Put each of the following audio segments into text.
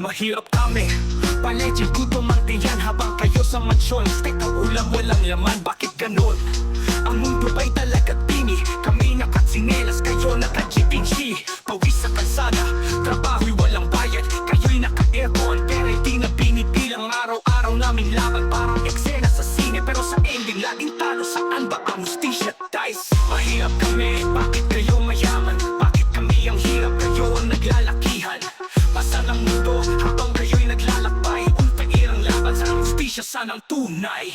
Mahirap kami. Palegi gutom ang tiyan Habang kayo sa mansyon. Steak ang ulam walang laman. Bakit ganun? Sa justisya Sanang tunay.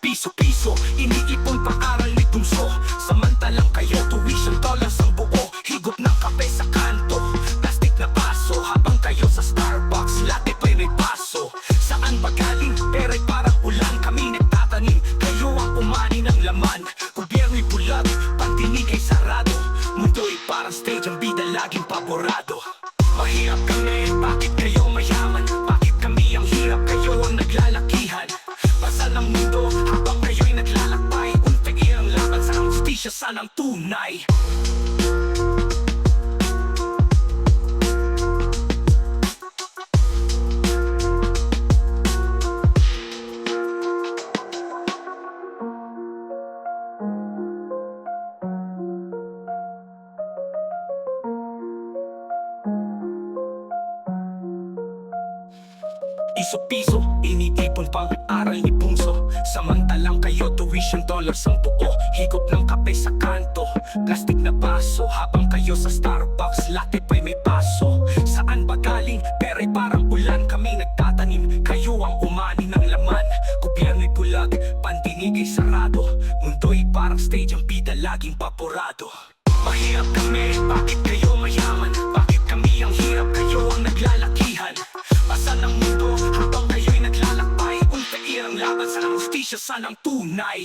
Piso-piso, iniipon pang-aral ni Tunso Samantalang kayo, tuition dollars ang buo. Higop ng kape sa kanto Plastic na baso, habang kayo sa Starbucks Latte pa'y may baso Saan ba galing? Pera'y parang ulan Kami nagtatanim, kayo ang umani ng laman Parang stage, ang bida laging paborado Mahirap kami, bakit kayo mayaman? Bakit kami ang hirap, kayo ang naglalakihan? Basa ng mundo, habang kayo'y naglalakbay Unti ang laban sa justisya, sanang tunay Piso-piso, iniipon pang aral ni Punso. Samantalang kayo tuition dollars ang buo Higop ng kape sa kanto. Plastic na baso Habang kayo sa Starbucks. Latte pa'y may baso Saan ba galing? Pera'y parang ulan. Kami nagtatanim Kayo ang umani ng laman. Gobyerno'y bulag Pandinig ay sarado. Mundo'y parang stage Ang bida laging paborado Mahirap kami justisya sanang tunay